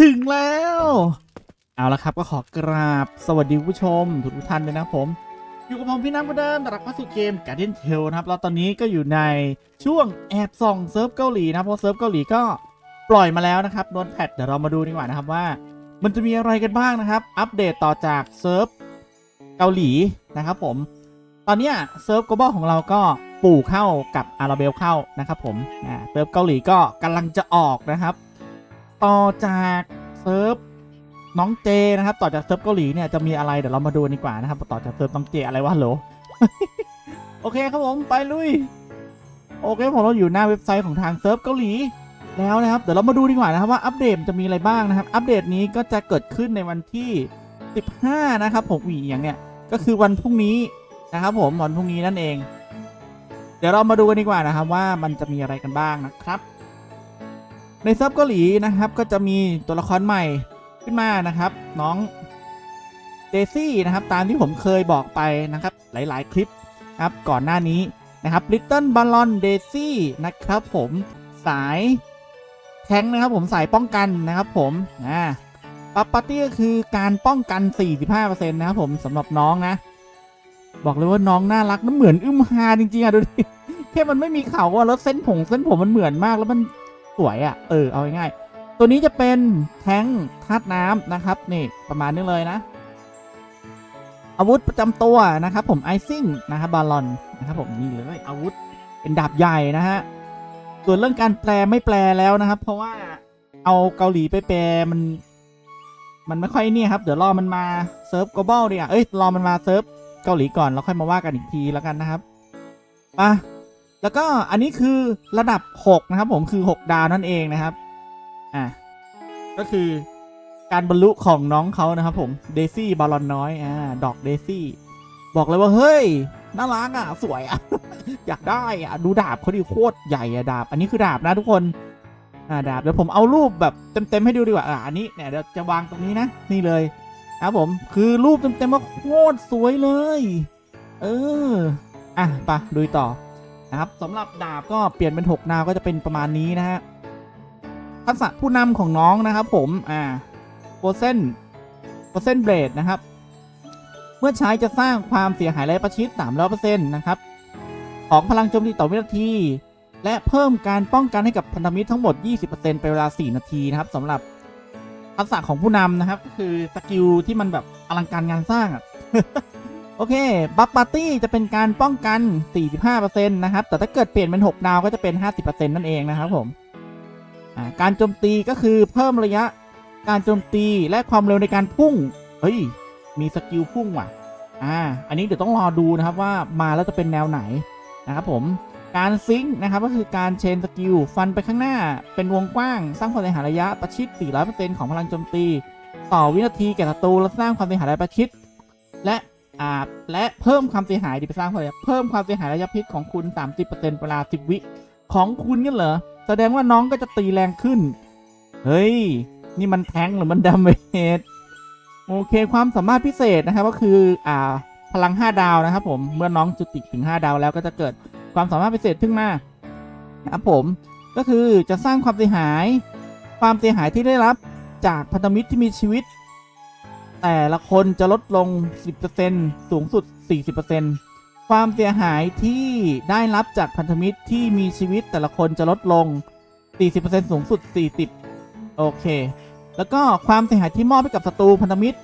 ถึงแล้ว เอาละครับก็ขอกราบสวัสดีผู้ชม ทุกท่านเลยนะครับผม อยู่กับผมพี่น้ำกระเดิมตรักเข้าสู่เกม Guardian Tale นะครับ แล้วตอนนี้ก็อยู่ในช่วงแอบส่องเซิร์ฟเกาหลีนะเพราะเซิร์ฟเกาหลีก็ปล่อยมาแล้วนะครับโดนแพทเดี๋ยวเรามาดูดีกว่านะครับว่า มันจะมีอะไรกันบ้างนะครับ อัปเดตต่อจากเซิร์ฟเกาหลีนะครับผม ตอนนี้เซิร์ฟ global ของเราก็ปู่เข้ากับอาราเบลเข้านะครับผมเซิร์ฟเกาหลีก็กำลังจะออกนะครับ ต่อจากเซิร์ฟน้องเจนะครับ ต่อจากเซิร์ฟเกาหลีเนี่ยจะมีอะไรเดี๋ยวเรามาดูดีกว่านะครับ ต่อจากเซิร์ฟน้องเจอะไรวะโหลโอเคครับผมไปลุยโอเคผมเราอยู่หน้าเว็บไซต์ของทางเซิร์ฟเกาหลีแล้วนะครับเดี๋ยวเรามาดูดีกว่านะครับว่าอัปเดตจะมีอะไรบ้างนะครับ อัปเดตนี้ก็จะเกิดขึ้นในวันที่ 15 นะครับ ผมอีกอย่างเนี่ยก็คือวันพรุ่งนี้นะครับผมวันพรุ่งนี้นั่นเอง เดี๋ยวเรามาดูกันดีกว่านะครับว่ามันจะมีอะไรกันบ้างนะครับ ในซิร์ฟเกาหลีนะครับก็จะมีตัวละครใหม่ขึ้นมานะครับ น้องเดซี่นะครับตามที่ผมเคยบอกไปนะครับหลายๆ คลิปนะครับก่อนหน้านี้นะครับลิตเติ้ลบอลลอนเดซี่นะครับ ผมสายแทงนะครับผมสายป้องกันนะครับ ผมอ่าปัปปาร์ตี้ก็คือการป้องกัน 45%นะครับผมสำหรับน้องนะ บอกเลยว่าน้องน่ารักน้ำเหมือนอึมฮาจริงๆอะดูดิแค่มันไม่มีเขาอะแล้วเส้นผมเส้นผมมันเหมือนมากแล้วมัน สวยอะเออ เอาง่ายๆตัวนี้จะเป็นแท้งธาตุน้ำนะครับ นี่ประมาณนี้เลยนะ อาวุธประจำตัวนะครับผมไอซิ่งนะครับบาลอนนะครับผมนี่เลยอาวุธเป็นดาบใหญ่นะฮะส่วนเรื่องการแปลไม่แปลแล้วนะครับ เพราะว่าเอาเกาหลีไปแปลมัน มันไม่ค่อยเนี่ยครับ เดี๋ยวรอมันมาเซิร์ฟ global ดีอะเอ้ยรอมันมาเซิร์ฟเกาหลีก่อนแล้วค่อยมาว่ากันอีกทีแล้วกันนะครับมา แล้วก็อันนี้คือระดับ 6 นะครับผมคือ 6 ดาวนั่นเองนะครับ อะ ก็คือการบรรลุของน้องเขานะครับผมเดซี่บอลลอนน้อย อ่า ดอกเดซี่ บอกเลยว่า เฮ้ย น่ารักอะ สวยอะ อยากได้อะ ดูดาบเขาดิโคตรใหญ่อะดาบ อันนี้คือดาบนะทุกคน อ่าดาบเดี๋ยวผมเอารูปแบบเต็มๆให้ดูดีกว่า อ่าอันนี้เนี่ยเดี๋ยวจะวางตรงนี้นะ นี่เลยครับผมคือรูปเต็มๆว่าโคตรสวยเลย เออ อะไปะดูต่อ นะครับสำหรับดาบก็เปลี่ยนเป็น6นาวก็จะเป็นประมาณนี้นะฮะทักษะผู้นำของน้องนะครับผม อ่าโปเซนโปเซนเบรดนะครับ เมื่อใช้จะสร้างความเสียหายและประชิด300%นะครับ ของพลังโจมตีต่อวินาที และเพิ่มการป้องกันให้กับพันธมิตรทั้งหมด 20%เป็นเวลา 4 นาทีนะครับสำหรับทักษะของผู้นำนะครับก็คือสกิลที่มันแบบอลังการงานสร้างอะ โอเค บัฟปาร์ตี้จะเป็นการป้องกัน 45%นะครับ แต่ถ้าเกิดเปลี่ยนเป็น 6 ดาวก็จะเป็น 50%นั่นเองนะครับผม การโจมตีก็คือเพิ่มระยะ การโจมตีและความเร็วในการพุ่ง เฮ้ย มีสกิลพุ่งว่ะ อ่า อันนี้เดี๋ยวต้องรอดูนะครับว่ามาแล้วจะเป็นแนวไหนนะครับผม การซิงค์นะครับก็คือการเชนสกิลฟันไปข้างหน้า เป็นวงกว้าง สร้างความเสียหายระยะประชิด 400%ของพลังโจมตี ต่อวินาทีแก่ศัตรูและสร้างความเสียหายระยะประชิด และ อ่าและเพิ่มความเสียหายดีไปสร้างความเสียหายเพิ่มความเสียหายระยะพิษของคุณ 30%เวลา 10 วิของคุณกันเหรอ แสดงว่าน้องก็จะตีแรงขึ้น เฮ้ย นี่มันแทงหรือมันดาเมจโอเคความสามารถพิเศษนะครับก็คืออ่าพลัง 5 ดาวนะครับผมเมื่อน้องจุติถึง 5 ดาวแล้วก็จะเกิดความสามารถพิเศษขึ้นมานะครับผมก็คือจะสร้างความเสียหาย ความเสียหายที่ได้รับจากพันธมิตรที่มีชีวิต แต่ละคนจะลดลง 10%สูงสุด 40%ความเสียหายที่ได้รับจากพันธมิตรที่มีชีวิตแต่ละคนจะลดลง 40%สูงสุด 40 โอเค แล้วก็ความเสียหายที่มอบให้กับศัตรูพันธมิตร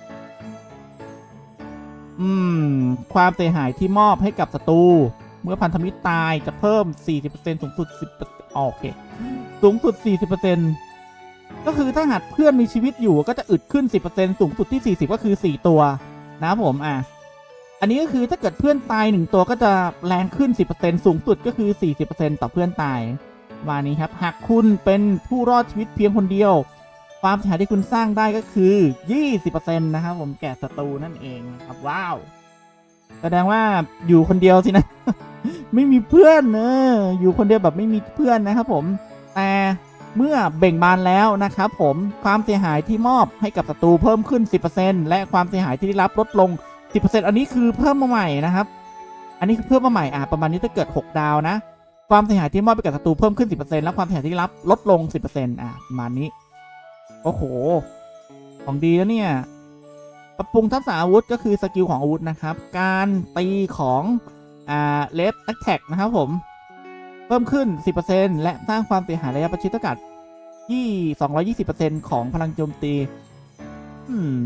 อืม ความเสียหายที่มอบให้กับศัตรูเมื่อพันธมิตรตายจะเพิ่ม 40%สูงสุด 10%โอเค สูงสุด 40% ก็คือถ้าหากเพื่อนมีชีวิตอยู่ก็จะอึดขึ้น 10%สูงสุดที่ 40 ก็คือ 4 ตัว นะครับผมอะอันนี้ก็คือถ้าเกิดเพื่อนตาย 1 ตัวก็จะแรงขึ้น 10%สูงสุดก็คือ 40%ต่อเพื่อนตายมานี้ครับ หากคุณเป็นผู้รอดชีวิตเพียงคนเดียว ความเสียหายที่คุณสร้างได้ก็คือ 20%นะครับผมแก่ศัตรูนั่นเองครับว้าวแสดงว่าอยู่คนเดียวสินะ ไม่มีเพื่อนเอออยู่คนเดียวแบบไม่มีเพื่อนนะครับผมแต่ เมื่อเบ่งบานแล้วนะครับผมความเสียหายที่มอบให้กับศัตรูเพิ่มขึ้น 10%และความเสียหายที่ได้รับลดลง 10%อันนี้คือเพิ่มมาใหม่นะครับ อันนี้คือเพิ่มมาใหม่อะประมาณนี้ถ้าเกิด 6 ดาวนะ ความเสียหายที่มอบไปกับศัตรูเพิ่มขึ้น 10%และความเสียหายที่ได้รับลดลง 10%อะประมาณนี้โอ้โห ของดีแล้วเนี่ยปรับปรุงทักษะอาวุธก็คือสกิลของอาวุธนะครับ การตีของอ่าเลฟแอคแท็กนะครับผม เพิ่มขึ้น 10%และสร้างความเสียหายระยะประชิดอากาศที่220%ของพลังโจมตี อืม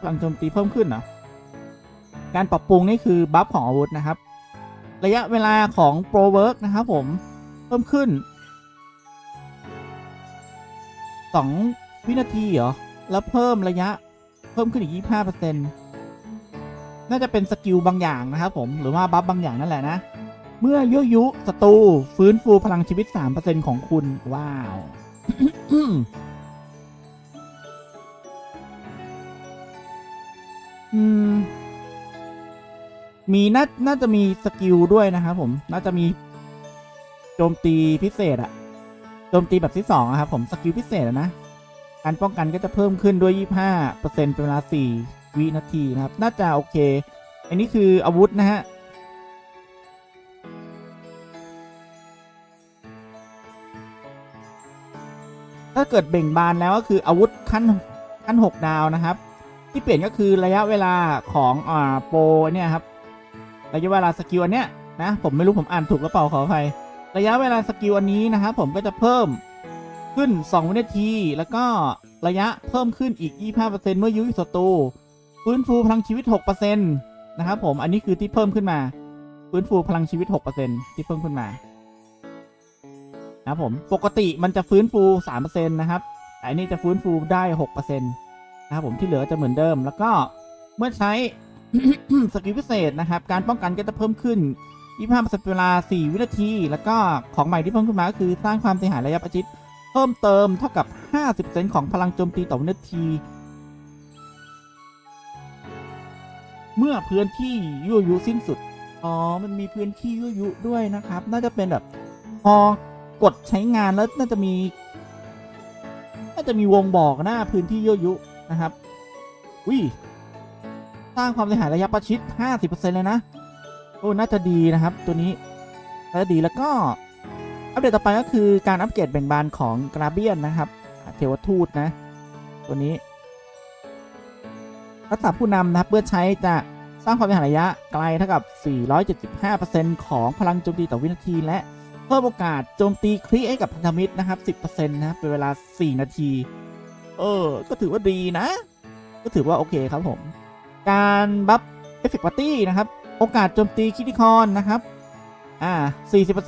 พลังโจมตีเพิ่มขึ้นเหรอการปรับปรุงนี่คือบัฟของอาวุธนะครับ ระยะเวลาของโปรเวิร์กนะครับผม เพิ่มขึ้น 2 วินาทีเหรอ แล้วเพิ่มระยะเพิ่มขึ้นอีก 25%น่าจะเป็นสกิลบางอย่างนะครับผม หรือว่าบัฟบางอย่างนั่นแหละนะ เมื่อยุยุศัตรูฟื้นฟูพลังชีวิต 3%ของคุณ ว้าว อืม มีน่าน่าจะมีสกิลด้วยนะครับผม น่าจะมีโจมตีพิเศษอะโจมตีแบบที่สองอะครับผมสกิลพิเศษนะ การป้องกันก็จะเพิ่มขึ้นด้วย 25%เป็นเวลา 4 วินาทีนะครับ น่าจะโอเค อันนี้คืออาวุธนะฮะาเกิดเบ่งบานแล้วก็คืออาวุธขั้นขั้น 6 ดาวนะครับ ที่เปลี่ยนก็คือระยะเวลาของอ่าโปรเนี่ยครับระยะเวลาสกิลอันเนี้ยนะผมไม่รู้ผมอ่านถูกหรือเปล่าขออภัยระยะเวลาสกิลอันนี้นะครับผมก็จะเพิ่มขึ้น 2 วินาที แล้วก็ระยะเพิ่มขึ้นอีก 25%เมื่อยุยศัตรูฟื้นฟูพลังชีวิต 6%นะครับผมอันนี้คือที่เพิ่มขึ้นมา ฟื้นฟูพลังชีวิต 6%ที่เพิ่มขึ้นมา นะครับผมปกติมันจะฟื้นฟู3%นะครับแต่อันนี้จะฟื้นฟูได้6%นะครับผมที่เหลือจะเหมือนเดิม แล้วก็เมื่อใช้สกิลพิเศษนะครับ การป้องกันก็จะเพิ่มขึ้น25%เวลา 4 วินาที แล้วก็ของใหม่ที่เพิ่มขึ้นมาก็คือสร้างความเสียหายระยะประชิดเพิ่มเติมเท่ากับ 50%ของพลังโจมตีต่อวินาที เมื่อพื้นที่ยั่วยุสิ้นสุด อ๋อ มันมีพื้นที่ยั่วยุด้วยนะครับ น่าจะเป็นแบบพอ กดใช้งานแล้วน่าจะมี น่าจะมีวงบอกหน้าพื้นที่ยั่วยุนะครับวิสร้างความเสียหายระยะประชิด 50%เลยนะ โอ้ น่าจะดีนะครับตัวนี้ น่าจะดีแล้วก็ อัปเดตต่อไปก็คือการอัปเกรดแบ่งบานของกราเบียนนะครับ เทวทูตนะ ตัวนี้ทักษะผู้นำนะครับเมื่อใช้จะสร้างความเสียหายระยะไกลเท่ากับ 475%ของพลังโจมตีต่อวินาทีและ พิ่มโอกาสโจมตีคลิให้กับพันธมิตรนะครับ 10%นะครับเป็นเวลา 4 นาที เออ ก็ถือว่าดีนะ ก็ถือว่าโอเคครับผม การบัฟเอฟเฟกต์ปาร์ตี้นะครับ โอกาสโจมตีคิติคอนนะครับ อ่า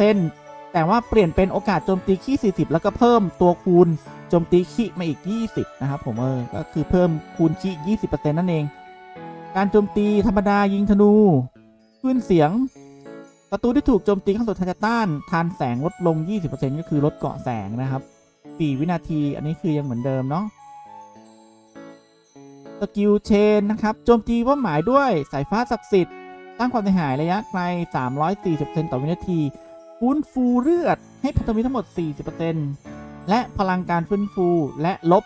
40%แต่ว่าเปลี่ยนเป็นโอกาสโจมตีขี้40 แล้วก็เพิ่มตัวคูณโจมตีขี้มาอีก 20 นะครับผมเออ ก็คือเพิ่มคูณขี้20%นั่นเอง การโจมตีธรรมดายิงธนูคลื่นเสียง ศัตรูที่ถูกโจมตีเข้าสู่ทางจะต้านทานแสงลดลง 20%ก็คือลดเกาะแสงนะครับ 4 วินาที อันนี้คือยังเหมือนเดิมเนาะ สกิลเชนนะครับ โจมตีเป้าหมายด้วยสายฟ้าศักดิ์สิทธิ์สร้างความเสียหายระยะไกล 340%ต่อวินาทีฟื้นฟูเลือดให้พันธมิตรทั้งหมด 40%และพลังการฟื้นฟูและลบ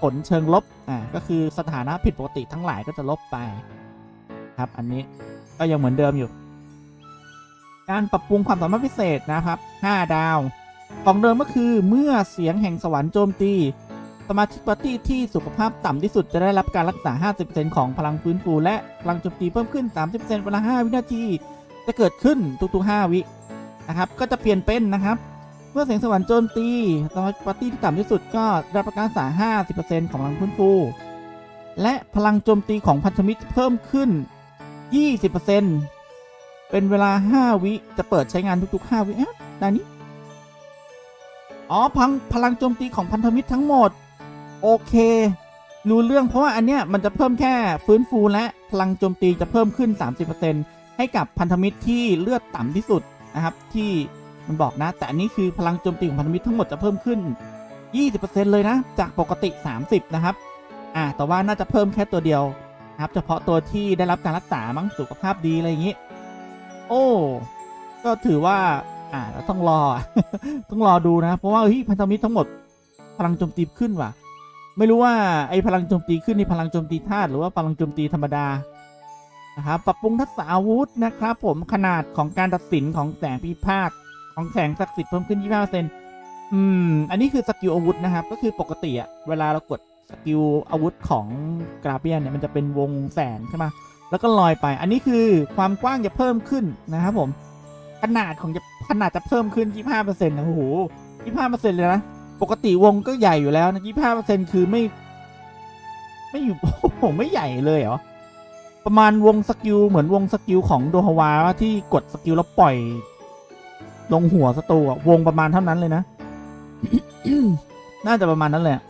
ผลเชิงลบ อ่า ก็คือสถานะผิดปกติทั้งหลายก็จะลบไป ครับ อันนี้ก็ยังเหมือนเดิมอยู่ การปรับปรุงความสามารถพิเศษนะครับ 5 ดาว ของเดิมก็คือเมื่อเสียงแห่งสวรรค์โจมตี สมาชิกปาร์ตี้ที่สุขภาพต่ำที่สุดจะได้รับการรักษา 50%ของพลังฟื้นฟูและพลังโจมตีเพิ่มขึ้น 30%เวลา5วินาที จะเกิดขึ้นทุกๆ 5 วินะครับก็จะเปลี่ยนเป็นนะครับ เมื่อเสียงสวรรค์โจมตีสมาชิกปาร์ตี้ที่ต่ำที่สุดก็ได้รับการรักษา 50%ของพลังฟื้นฟู และพลังโจมตีของพันธมิตรเพิ่มขึ้น 20% เป็นเวลา 5 วิ จะเปิดใช้งานทุกๆ 5 วิเอ๊ะด้านี้ อ๋อพลังพลังโจมตีของพันธมิตรทั้งหมด โอเค รู้เรื่องเพราะว่าอันเนี้ยมันจะเพิ่มแค่ฟื้นฟูและพลังโจมตีจะเพิ่มขึ้น 30%ให้กับพันธมิตรที่เลือดต่ำที่สุดนะครับ ที่มันบอกนะ แต่อันนี้คือพลังโจมตีของพันธมิตรทั้งหมดจะเพิ่มขึ้น 20%เลยนะ จากปกติ 30 นะครับ อ่าแต่ว่าน่าจะเพิ่มแค่ตัวเดียวนะครับ เฉพาะตัวที่ได้รับการรักษามั้งสุขภาพดีอะไรอย่างนี้ โอ้ ก็ถือว่า อ่าเราต้องรอ ต้องรอดูนะ เพราะว่าเฮ้ยพันธมิตรทั้งหมด พลังโจมตีขึ้นว่ะ ไม่รู้ว่าไอ้พลังโจมตีขึ้นนี่พลังโจมตีธาตุหรือว่าพลังโจมตีธรรมดานะครับปรับปรุงทักษะอาวุธนะครับ ผมขนาดของการตัดสินของแสงพิพากษ์ของแสงศักดิ์สิทธิ์เพิ่มขึ้น 25%อืม อันนี้คือสกิลอาวุธนะครับ ก็คือปกติอะเวลาเรากดสกิลอาวุธของกราเบียนเนี่ยมันจะเป็นวงแสงใช่ไหม แล้วก็ลอยไป อันนี้คือความกว้างจะเพิ่มขึ้นนะครับผม ขนาดของจะขนาดจะเพิ่มขึ้น 25%นะโอ้โห 25%เลยนะ ปกติวงก็ใหญ่อยู่แล้วนะ 25%คือไม่ ไม่อยู่ โอ้โห ไม่ใหญ่เลยเหรอ ประมาณวงสกิลเหมือนวงสกิลของโดฮาวาที่กดสกิลแล้วปล่อย ลงหัวศัตรูอะวงประมาณเท่านั้นเลยนะ น่าจะประมาณนั้นเลยอะ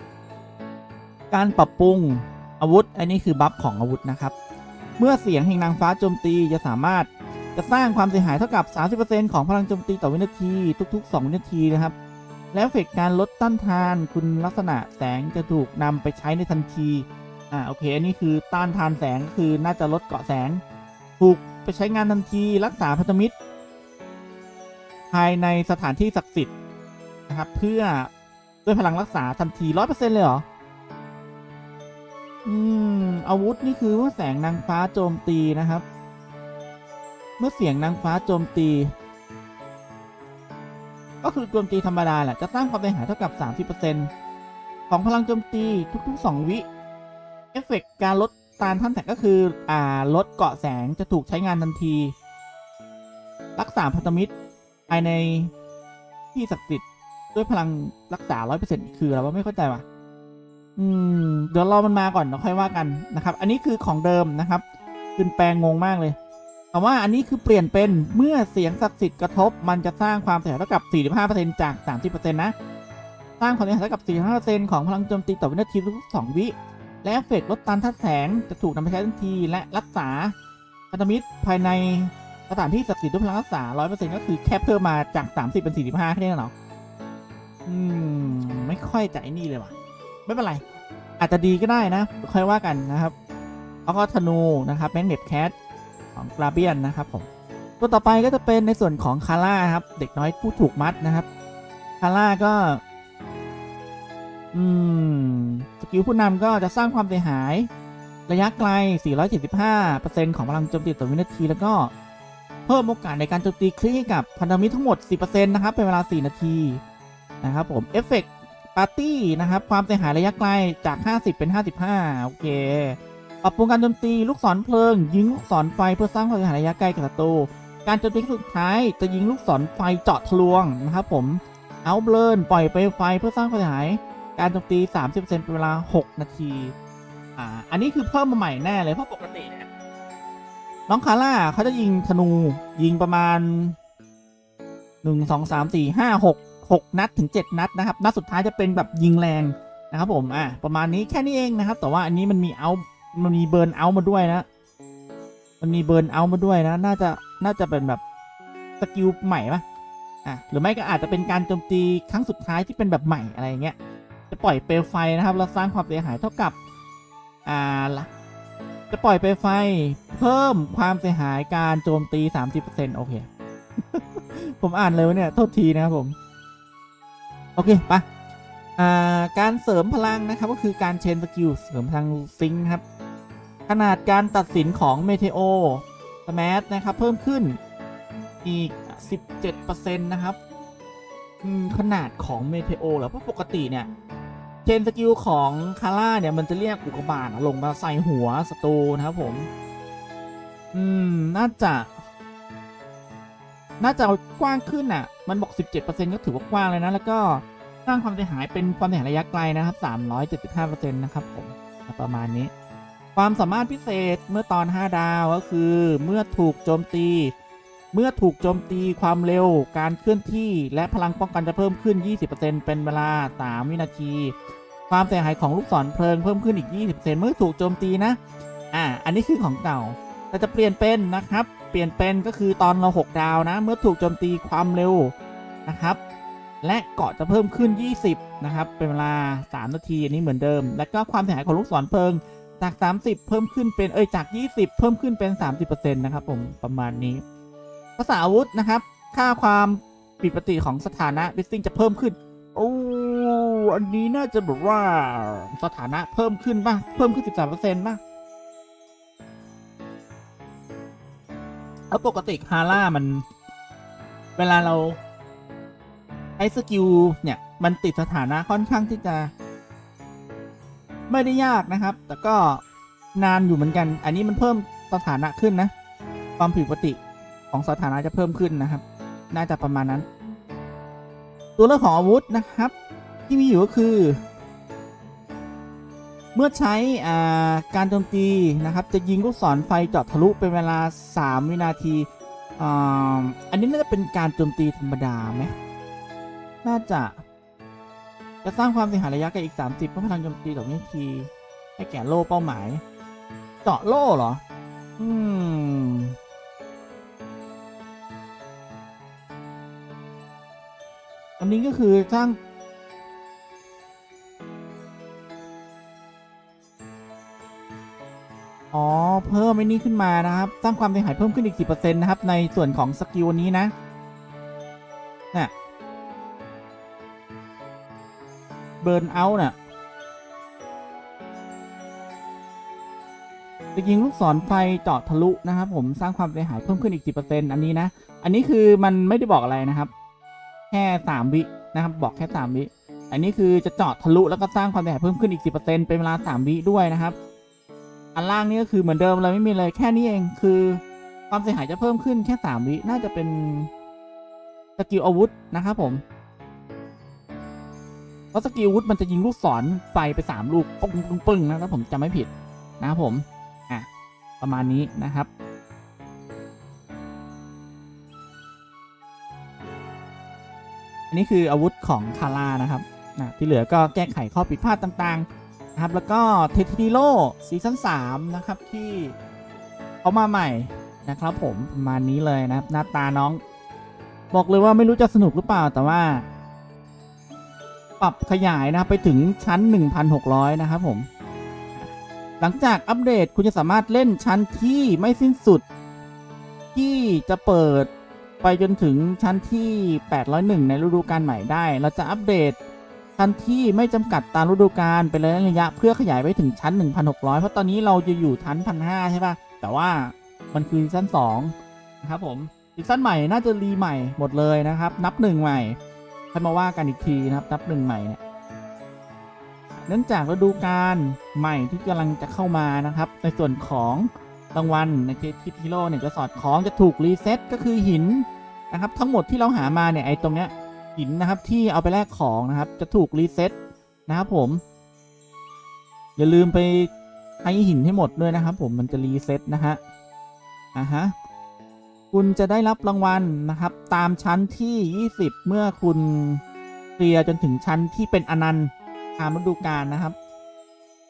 การปรับปรุงอาวุธ อันนี้คือบัฟของอาวุธนะครับ เมื่อเสียงแห่งนางฟ้าโจมตีจะสามารถจะสร้างความเสียหายเท่ากับ 30%ของพลังโจมตีต่อวินาทีทุก ๆ 2 วินาทีนะครับ แล้วเฟกการลดต้านทานคุณลักษณะแสงจะถูกนำไปใช้ในทันทีอ่าโอเคอันนี้คือต้านทานแสงก็คือน่าจะลดเกาะแสง ถูกไปใช้งานทันทีรักษาพันธมิตร ภายในสถานที่ศักดิ์สิทธิ์นะครับเพื่อด้วยพลังรักษาทันทีร้อยเปอร์เซ็นเลยเหรอ อืมอาวุธนี่คือเมื่อแสงนางฟ้าโจมตีนะครับ เมื่อเสียงนางฟ้าโจมตี ก็คือโจมตีธรรมดาแหละจะสร้างความเสียหายเท่ากับ 30%ของพลังโจมตีทุก ๆ 2 วิเอฟเฟกต์การลดตานท่านแสงก็คือ อ่า ลดเกาะแสงจะถูกใช้งานทันที รักษาพันธมิตรภายในที่ศักดิ์สิทธิ์ด้วยพลังรักษา 100%คืออะไรว่าไม่เข้าใจว่ะ อืมเดี๋ยวรอมันมาก่อนแล้วค่อยว่ากันนะครับ อันนี้คือของเดิมนะครับขึ้นแปลงงงมากเลยแต่ว่าอันนี้คือเปลี่ยนเป็นเมื่อเสียงศักดิ์สิทธิ์กระทบ มันจะสร้างความเสียหายเท่ากับ 45%จาก 30%นะสร้างความเสียหายเท่ากับ 45%ของพลังโจมตีต่อวินาทีทุก2วิ และเอฟเฟกต์ลดตันทัดแสงจะถูกนำไปใช้ทันทีและรักษาพันธมิตรภายในสถานที่ศักดิ์สิทธิ์ด้วยพลังรักษา 100%ก็คือแค่เพิ่มมาจาก 30 เป็น 45แค่นี้เหรออืม ไม่ค่อยจะไอ้นี่เลยว่ะ ไม่เป็นไร อาจจะดีก็ได้นะ ค่อยว่ากันนะครับ แล้วก็ธนูนะครับแมกเนตแคทของกราเบียนนะครับผม ตัวต่อไปก็จะเป็นในส่วนของคาร่าครับ เด็กน้อยผู้ถูกมัดนะครับ คาร่าก็ อืม สกิลผู้นำก็จะสร้างความเสียหาย ระยะไกล 475%ของพลังโจมตีต่อวินาที แล้วก็เพิ่มโอกาสในการโจมตีคลิกให้กับพันธมิตรทั้งหมด 10%นะครับ เป็นเวลา 4 นาทีนะครับผม เอฟเฟกต์ ปาร์ตี้นะครับ ความเสียหายระยะไกลจาก 50 เป็น 55 โอเคปรับปรุงการโจมตีลูกศรเพลิง ยิงลูกศรไฟเพื่อสร้างความเสียหายระยะไกลกับศัตรูการโจมตีสุดท้ายจะยิงลูกศรไฟเจาะทะลวงนะครับผมเอาเบลนปล่อยไปไฟเพื่อสร้างความเสียหาย การโจมตี 30%เป็นเวลา 6 นาทีอ่าอันนี้คือเพิ่มมาใหม่แน่เลยเพราะปกติเนี่ยน้องคาร่าเขาจะยิงธนูยิงประมาณ1 2 3 4 5 6 6 นัดถึง 7 นัดนะครับ นัดสุดท้ายจะเป็นแบบยิงแรงนะครับผมอ่าประมาณนี้แค่นี้เองนะครับ แต่ว่าอันนี้มันมีเอามันมีเบิร์นเอามาด้วยนะ มันมีเบิร์นเอามาด้วยนะ น่าจะน่าจะเป็นแบบสกิลใหม่ปะอะหรือไม่ก็อาจจะเป็นการโจมตีครั้งสุดท้ายที่เป็นแบบใหม่อะไรเงี้ยจะปล่อยเปลวไฟนะครับแล้วสร้างความเสียหายเท่ากับอ่าละจะปล่อยเปลวไฟเพิ่มความเสียหายการโจมตี 30%โอเคผมอ่านเลยวะเนี่ย โทษทีนะครับผม โอเคไปะการเสริมพลังนะครับก็คือการเชนสกิลเสริมพลังซิงครับ ขนาดการตัดสินของเมเทโอสมาร์ทนะครับ เพิ่มขึ้นอีก 17%นะครับขนาดของเมเทโอเหรอเพราะปกติเนี่ยเชนสกิลของคาร่าเนี่ยมันจะเรียกอุกกาบาตลงมาใส่หัวศัตรูนะครับผม อืม น่าจะ น่าจะกว้างขึ้นอะ มันบอก 17%ก็ถือว่ากว้างเลยนะ แล้วก็สร้างความเสียหายเป็นความเสียหายระยะไกลนะครับ 375%นะครับผมประมาณนี้ ความสามารถพิเศษเมื่อตอน 5 ดาวก็คือ เมื่อถูกโจมตี เมื่อถูกโจมตีความเร็วการเคลื่อนที่ และพลังป้องกันจะเพิ่มขึ้น 20%เป็นเวลา 3 วินาที ความเสียหายของลูกศรเพลิงเพิ่มขึ้นอีก 20%เมื่อถูกโจมตีนะอ่าอันนี้คือของเก่าแต่จะเปลี่ยนเป็นนะครับ เปลี่ยนเป็นก็คือตอนเรา 6 ดาวนะ เมื่อถูกโจมตีความเร็วนะครับ และเกาะจะเพิ่มขึ้น 20 นะครับ เป็นเวลา 3 นาทีอันนี้เหมือนเดิม แล้วก็ความเสียหายของลูกศรเพลิงจาก 30 เพิ่มขึ้นเป็นเอ้ยจาก 20 เพิ่มขึ้นเป็น 30%นะครับผมประมาณนี้ภาษาอาวุธนะครับ ค่าความผิดปกติของสถานะบิสซิ่งจะเพิ่มขึ้นโอ้อันนี้น่าจะแบบว่าสถานะเพิ่มขึ้นป่ะเพิ่มขึ้น 13%ป่ะ แล้วปกติฮาร่ามัน เวลาเราไอ้สกิลเนี่ย มันติดสถานะค่อนข้างที่จะ ไม่ได้ยากนะครับ แต่ก็นานอยู่เหมือนกัน อันนี้มันเพิ่มสถานะขึ้นนะ ความผิดปกติของสถานะจะเพิ่มขึ้นนะครับ น่าจะประมาณนั้น ตัวเลือกของอาวุธนะครับ ที่มีอยู่ก็คือ เมื่อใช้การโจมตีนะครับ จะยิงลูกศรไฟเจาะทะลุเป็นเวลา 3 วินาที อันนี้น่าจะเป็นการโจมตีธรรมดาไหมน่าจะจะสร้างความเสียหายระยะไกลอีก 30 เพื่อพลังโจมตีต่อวินาทีให้แก่โล่เป้าหมาย เจาะโล่เหรอ อืมอันนี้ก็คือสร้าง เพิ่มนี้ขึ้นมานะครับสร้างความเสียหายเพิ่มขึ้นอีก 10%นะครับในส่วนของสกิลนี้นะน่ะเบิร์นเอาท์น่ะจะยิงลูกศรไฟเจาะทะลุนะครับผมสร้างความเสียหายเพิ่มขึ้นอีก 10%อันนี้นะ อันนี้คือมันไม่ได้บอกอะไรนะครับ แค่สามวินะครับบอกแค่สามวิอันนี้คือจะเจาะทะลุแล้วก็สร้างความเสียหายเพิ่มขึ้นอีก 10%เป็นเวลาสามวิด้วยนะครับ อันล่างนี่ก็คือเหมือนเดิมเลยไม่มีเลยแค่นี้เองคือ ความเสียหายจะเพิ่มขึ้นแค่สามวิน่าจะเป็นสกิลอาวุธนะครับผมเพราะสกิลอาวุธมันจะยิงลูกศรไฟไปสามลูกปึ้งปึ้งปึ้งนะถ้าผมจำไม่ผิดนะครับผมอะประมาณนี้นะครับอันนี้คืออาวุธของคาร่านะครับนะที่เหลือก็แก้ไขข้อผิดพลาดต่างๆ นะครับ แล้วก็เททิโร่ซีซั่น3นะครับที่เขามาใหม่นะครับผมประมาณนี้เลยนะครับ หน้าตาน้อง บอกเลยว่าไม่รู้จะสนุกหรือเปล่าแต่ว่า ปรับขยายนะครับไปถึงชั้น 1,600 นะครับผม หลังจากอัปเดตคุณจะสามารถเล่นชั้นที่ไม่สิ้นสุด ที่จะเปิดไปจนถึงชั้นที่ 801 ในฤดูกาลใหม่ได้ เราจะอัปเดต ชั้นที่ไม่จำกัดตามฤดูกาลไประยะระยะเพื่อขยายไปถึงชั้น 1,600 เพราะตอนนี้เราจะอยู่ชั้น1,500 ใช่ปะแต่ว่ามันคือซีซั่น2นะครับผมซีซั่นใหม่น่าจะรีใหม่หมดเลยนะครับ นับหนึ่งใหม่ค่อยมาว่ากันอีกทีนะครับ นับหนึ่งใหม่เนี่ยเนื่องจากฤดูกาลใหม่ที่กำลังจะเข้ามานะครับ ในส่วนของรางวัลในเททิฮีโร่เนี่ยจะสอดคล้องจะถูกรีเซ็ตก็คือหินนะครับ ทั้งหมดที่เราหามาเนี่ยไอ้ตรงเนี้ย หินนะครับที่เอาไปแลกของนะครับ จะถูกรีเซ็ตนะครับผม อย่าลืมไปใช้หินให้หมดด้วยนะครับ ผมมันจะรีเซ็ตนะฮะอ่าฮะคุณจะได้รับรางวัลนะครับ ตามชั้นที่ 20 เมื่อคุณเคลียร์จนถึงชั้นที่เป็นอนันต์ตามฤดูกาลนะครับ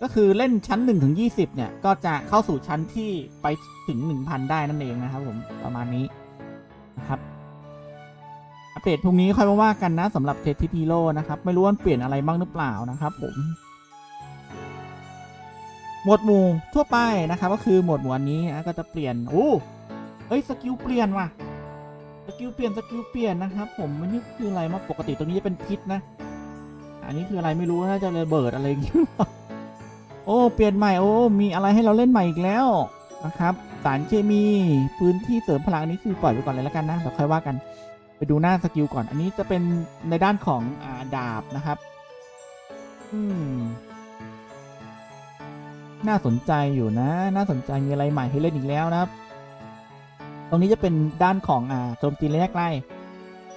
ก็คือเล่นชั้น1ถึง20 เนี่ย ก็จะเข้าสู่ชั้นที่ไปถึง 1,000 ได้นั่นเองนะครับ ผมประมาณนี้นะครับ อัปเดตพรุ่งนี้ค่อยมาว่ากันนะสำหรับเทสทีโร่นะครับ ไม่รู้ว่าเปลี่ยนอะไรบ้างหรือเปล่านะครับผม หมวดหมู่ทั่วไปนะครับ ก็คือหมวดหมู่อันนี้นะก็จะเปลี่ยนโอ้เฮ้ยสกิลเปลี่ยนว่ะสกิลเปลี่ยนสกิลเปลี่ยนนะครับผมมันนี่คืออะไรมาปกติตรงนี้จะเป็นพิษนะ อันนี้คืออะไรไม่รู้น่าจะระเบิดอะไรอย่างเงี้ยโอ้เปลี่ยนใหม่โอ้มีอะไรให้เราเล่นใหม่อีกแล้วนะครับ สารเคมีพื้นที่เสริมพลังอันนี้คือปล่อยไปก่อนเลยแล้วกันนะเดี๋ยวค่อยว่ากัน ไปดูหน้าสกิลก่อน อันนี้จะเป็นในด้านของอาดาบนะครับ อืม น่าสนใจอยู่นะ น่าสนใจมีอะไรใหม่ให้เล่นอีกแล้วนะครับ ตรงนี้จะเป็นด้านของอ่าโจมตีระยะไกล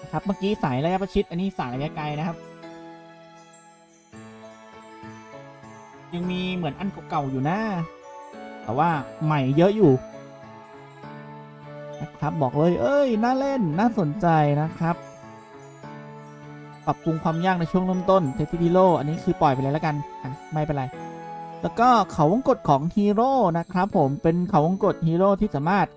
นะครับ เมื่อกี้สายระยะประชิด อันนี้สายระยะไกลนะครับ ยังมีเหมือนอันเก่าๆอยู่นะ แต่ว่าใหม่เยอะอยู่ นะครับ บอกเลย เอ้ย น่าเล่น น่าสนใจนะครับ ปรับปรุงความยากในช่วงเริ่มต้นเทติดิโลอันนี้คือปล่อยไปเลยแล้วกัน อะ ไม่เป็นไร แล้วก็เขาวงกดของฮีโร่นะครับผม เป็นเขาวงกดฮีโร่ที่สามารถ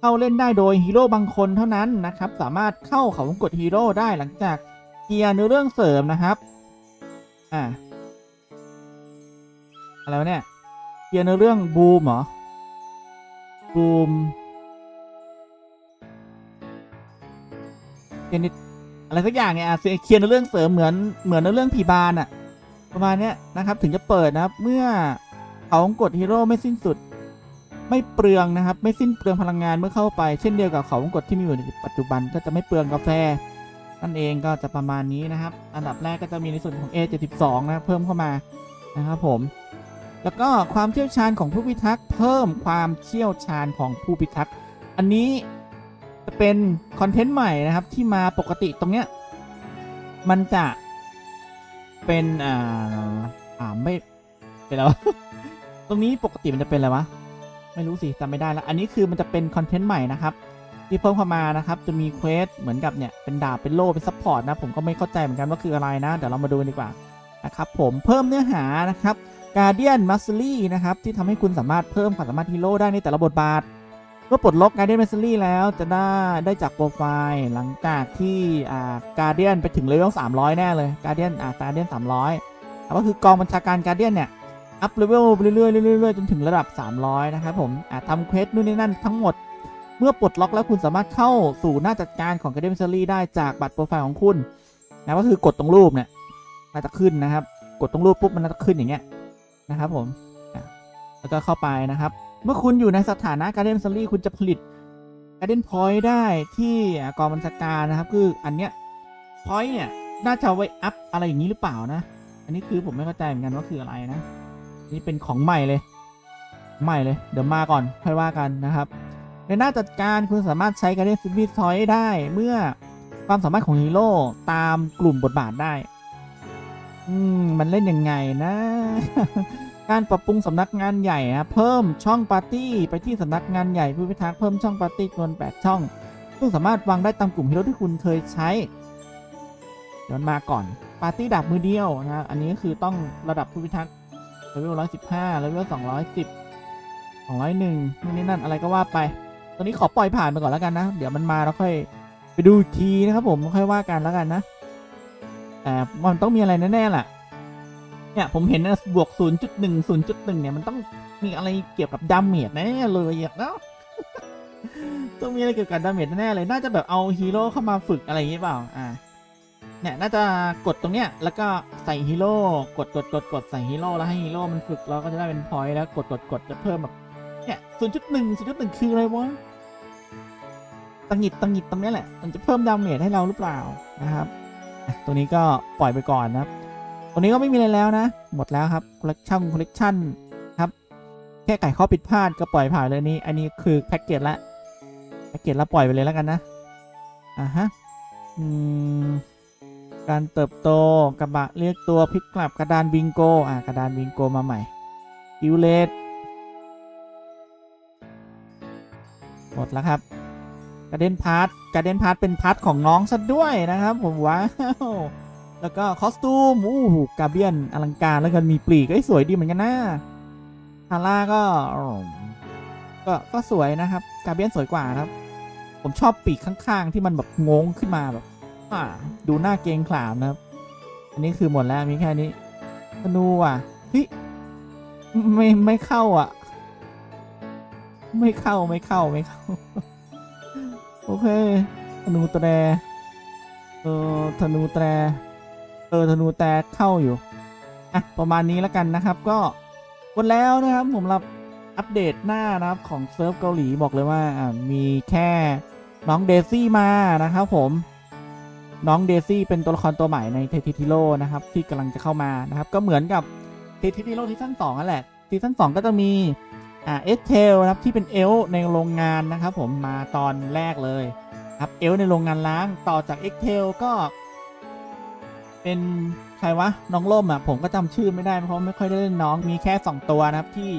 เข้าเล่นได้โดยฮีโร่บางคนเท่านั้นนะครับ สามารถเข้าเขาวงกดฮีโร่ได้หลังจากเกียร์ในเรื่องเสริมนะครับ อ่าอะไรวะเนี่ยเกียร์ในเรื่องบูมเหรอบูม เกียร์นิดอะไรสักอย่างเนี่ยอะเคียร์ในเรื่องเสริมเหมือนเหมือนในเรื่องผีบานอะประมาณเนี้ยนะครับถึงจะเปิดนะครับ เมื่อเขากดฮีโร่ไม่สิ้นสุด ไม่เปลืองนะครับ ไม่สิ้นเปลืองพลังงานเมื่อเข้าไป เช่นเดียวกับเขากดที่มีอยู่ในปัจจุบันก็จะไม่เปลืองกาแฟนั่นเองก็จะประมาณนี้นะครับ อันดับแรกก็จะมีในส่วนของ A72 นะครับเพิ่มเข้ามานะครับผม แล้วก็ความเชี่ยวชาญของผู้พิทักษ์เพิ่มความเชี่ยวชาญของผู้พิทักษ์ อันนี้ จะเป็นคอนเทนต์ใหม่นะครับที่มาปกติตรงเนี้ยมันจะเป็นอ่าอ่าไม่เป็นแล้วตรงนี้ปกติมันจะเป็นอะไรวะไม่รู้สิจำไม่ได้แล้วอันนี้คือมันจะเป็นคอนเทนต์ใหม่นะครับที่เพิ่มเข้ามานะครับจะมีเควสเหมือนกับเนี่ยเป็นดาบเป็นโล่เป็นซัพพอร์ตนะผมก็ไม่เข้าใจเหมือนกันว่าคืออะไรนะเดี๋ยวเรามาดูกันดีกว่านะครับผมเพิ่มเนื้อหานะครับ Guardian m a s t e r y นะครับที่ทำให้คุณสามารถเพิ่มความสามารถฮีโร่ได้ในแต่ละบทบาท เมื่อปลดล็อก Guardian m a s t e r y แล้วจะได้ได้จากโปรไฟล์หลังจากที่อ่า Guardian ไปถึงเลเวล300 แน่เลย Guardian อ่า Guardian 300แล้วก็คือกองบัญชาการ Guardian เนี่ย อัพเลเวลไปเรื่อยๆเรื่อยๆจนถึงระดับ 300 นะครับผมอ่าทำเควสนู่นนี่นั่นทั้งหมด เมื่อปลดล็อกแล้วคุณสามารถเข้าสู่หน้าจัดการของ Guardian m a s t e r y ได้จากบัตรโปรไฟล์ของคุณนะก็คือกดตรงรูปเนี่ยน่าจะขึ้นนะครับ กดตรงรูปปุ๊บมันจะขึ้นอย่างเงี้ยนะครับผมแล้วก็เข้าไปนะครับ เมื่อคุณอยู่ในสถานะ Guardian m a s t e r y คุณจะผลิต Guardian Point ได้ที่กองบัญชาการนะครับ คืออันเนี้ย Point เนี่ยน่าจะไว้อัพอะไรอย่างนี้หรือเปล่านะ อันนี้คือผมไม่เข้าใจเหมือนกันว่าคืออะไรนะ นี่เป็นของใหม่เลย ใหม่เลย เดี๋ยวมาก่อนค่อยว่ากันนะครับ ในหน้าจัดการคุณสามารถใช้การเล่นฟิบิทอยต์ได้เมื่อความสามารถของฮีโร่ตามกลุ่มบทบาทได้ อืม มันเล่นยังไงนะ การปรับปรุงสำนักงานใหญ่นะเพิ่มช่องปาร์ตี้ไปที่สำนักงานใหญ่ผู้พิทักษ์เพิ่มช่องปาร์ตี้จำนวน8ช่อง ซึ่งสามารถวางได้ตามกลุ่มฮีโร่ที่คุณเคยใช้เดี๋ยวมันมาก่อนปาร์ตี้ดาบมือเดียวนะอันนี้ก็คือต้องระดับผู้พิทักษ์เลเวลร้อยสิบห้าเลเวลสองร้อยสิบสองร้อยหนึ่งนู่นนี่นั่นอะไรก็ว่าไป ตอนนี้ขอปล่อยผ่านไปก่อนแล้วกันนะ เดี๋ยวมันมาแล้วค่อยไปดูทีนะครับผมค่อยว่ากันแล้วกันนะแต่มันต้องมีอะไรแน่ๆแหละ เนี่ยผมเห็นนะบวก 0.1 0.1 เนี่ยมันต้องมีอะไรเกี่ยวกับดาเมจแน่เลยอะเนาะต้องมีอะไรเกี่ยวกับดาเมจแน่เลย น่าจะแบบเอาฮีโร่เข้ามาฝึกอะไรอย่างงี้เปล่า อ่า เนี่ยน่าจะกดตรงเนี้ย แล้วก็ใส่ฮีโร่ กดกดกดกดใส่ฮีโร่แล้วให้ฮีโร่มันฝึกเราก็จะได้เป็นพอยต์แล้วกดกดกดจะเพิ่มแบบเนี่ยศูนย์จุดหนึ่งศูนย์จุดหนึ่งคืออะไรวะตังหิดตังหิดตรงเนี้ยแหละ มันจะเพิ่มดาเมจให้เราหรือเปล่านะครับ ตัวนี้ก็ปล่อยไปก่อนนะครับ ตัวนี้ก็ไม่มีอะไรแล้วนะ หมดแล้วครับคอลเลกชันคอลเลกชันครับ แค่ไก่ข้อผิดพลาดก็ปล่อยผ่านเลยนี่อันนี้คือแพ็กเกจละ แพ็กเกจละปล่อยไปเลยแล้วกันนะ อ่าฮะ อืม การเติบโตกระบะเรียกตัวพลิกกลับกระดานบิงโก อ่ากระดานบิงโกมาใหม่กิวเลตหมดแล้วครับกระเด็นพาร์ทกระเด็นพาร์ทเป็นพาร์ทของน้องซะด้วยนะครับ ผมว้าว แล้วก็คอสตูมอู้หูกาเบียนอลังการแล้วก็มีปลีกก็สวยดีเหมือนกันนะฮาร่าก็ก็ก็สวยนะครับ กาเบียนสวยกว่านะครับ ผมชอบปีกข้างๆ ที่มันแบบงงขึ้นมาแบบอ่าดูหน้าเกงขามนะครับ อันนี้คือหมดแล้วมีแค่นี้ธนูอะเฮ้ยไม่ไม่เข้าอะ ไม่เข้าไม่เข้าไม่เข้า โอเคธนูแตรเออธนูแตร เออธนูแตรเข้าอยู่อะประมาณนี้แล้วกันนะครับ ก็หมดแล้วนะครับผมรับอัปเดตหน้านะครับของเซิร์ฟเกาหลีบอกเลยว่าอ่ามีแค่น้องเดซี่มานะครับผมน้องเดซี่เป็นตัวละครตัวใหม่ในเททิทิโร่นะครับที่กำลังจะเข้ามานะครับ ก็เหมือนกับเททิทิโร่ซีซั่นสองนั่นแหละซีซั่นสองก็จะมีอ่าเอสเทลนะครับที่เป็นเอลในโรงงานนะครับผมมาตอนแรกเลยครับเอลในโรงงานล้างต่อจากเอ็กเทลก็ เป็นใครวะน้องล่มอะผมก็จำชื่อไม่ได้เพราะไม่ค่อยได้เล่นน้องมีแค่ 2 ตัวนะครับที่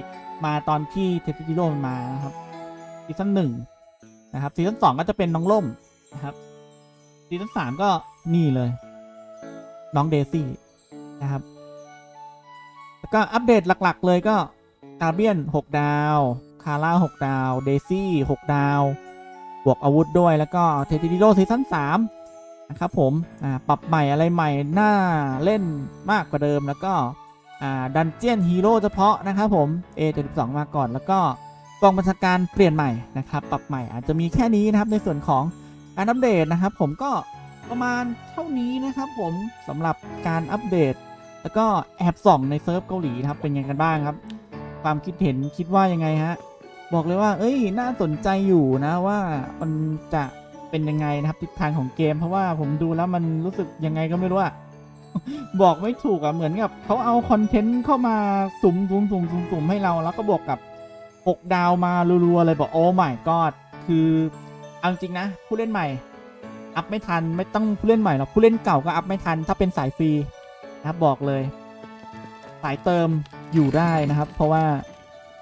มาตอนที่เททิทิโร่มานะครับซีซั่นหนึ่งนะครับซีซั่นสองก็จะเป็นน้องล่มนะครับซีซั่นสามก็นี่เลย น้องเดซี่นะครับแล้วก็อัปเดตหลักๆเลยก็กาเบียน 6 ดาว คาร่า 6 ดาว เดซี่ 6 ดาว บวกอาวุธด้วยแล้วก็เทติดิโ o ซีซั่น3 นะครับผมปรับใหม่อะไรใหม่น่าเล่นมากกว่าเดิมแล้วก็ดันเจียนฮีโร่เฉพาะนะครับผม A72 มาก่อนแล้วก็กองบัญชาการเปลี่ยนใหม่นะครับปรับใหม่อาจจะมีแค่นี้นะครับในส่วนของการอัปเดตนะครับผมก็ประมาณเท่านี้นะครับผมสำหรับการอัปเดต แล้วก็แอบส่องในเซิร์ฟเกาหลีครับเป็นยังไงกันบ้างครับ ความคิดเห็นคิดว่ายังไงฮะบอกเลยว่า เอ้ยน่าสนใจอยู่นะว่ามันจะ เป็นยังไงนะครับทิศทางของเกม เพราะว่าผมดูแล้วมันรู้สึกยังไงก็ไม่รู้อะบอกไม่ถูกอะเหมือนกับเขาเอาคอนเทนต์เข้ามาสุ่มสุ่มสุ่มสุ่มสุ่มให้เราแล้วก็บวกกับ6ดาวมารัวๆเลยบอกโอ้ my god คือเอาจริงนะ ผู้เล่นใหม่ อัพไม่ทันไม่ต้องผู้เล่นใหม่หรอกผู้เล่นเก่าก็อัพไม่ทัน ถ้าเป็นสายฟรีนะครับบอกเลยสายเติมอยู่ได้นะครับ เพราะว่า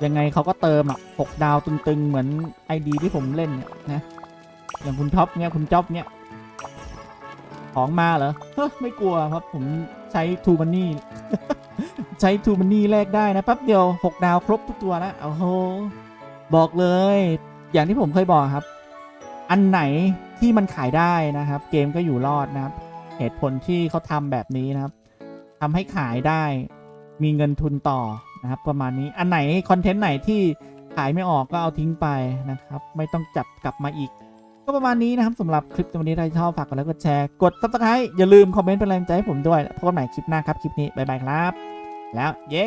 ยังไงเขาก็เติมอะ6ดาวตึงๆ เหมือน ID ที่ผมเล่นเนี่ยนะ อย่างคุณท็อปเนี่ยคุณจ๊อบเนี่ยของมาเหรอเฮ้ไม่กลัวครับผมใช้ทูมันนี่ ใช้ทูมันนี่แลกได้นะแป๊บเดียว 6 ดาวครบทุกตัวแล้วโอ้โหบอกเลย อย่างที่ผมเคยบอกครับ อันไหนที่มันขายได้นะครับ เกมก็อยู่รอดนะครับ เหตุผลที่เขาทำแบบนี้นะครับทำให้ขายได้ มีเงินทุนต่อนะครับ ประมาณนี้อันไหนคอนเทนต์ไหนที่ขายไม่ออกก็เอาทิ้งไปนะครับ ไม่ต้องจับกลับมาอีก ก็ประมาณนี้นะครับสำหรับคลิปวันนี้ถ้าชอบฝากกดไลค์กดแชร์ กดซับสไครต์อย่าลืมคอมเมนต์เป็นแรงใจให้ผมด้วย พบกันใหม่คลิปหน้าครับ คลิปนี้ บ๊ายบายครับ แล้วเย้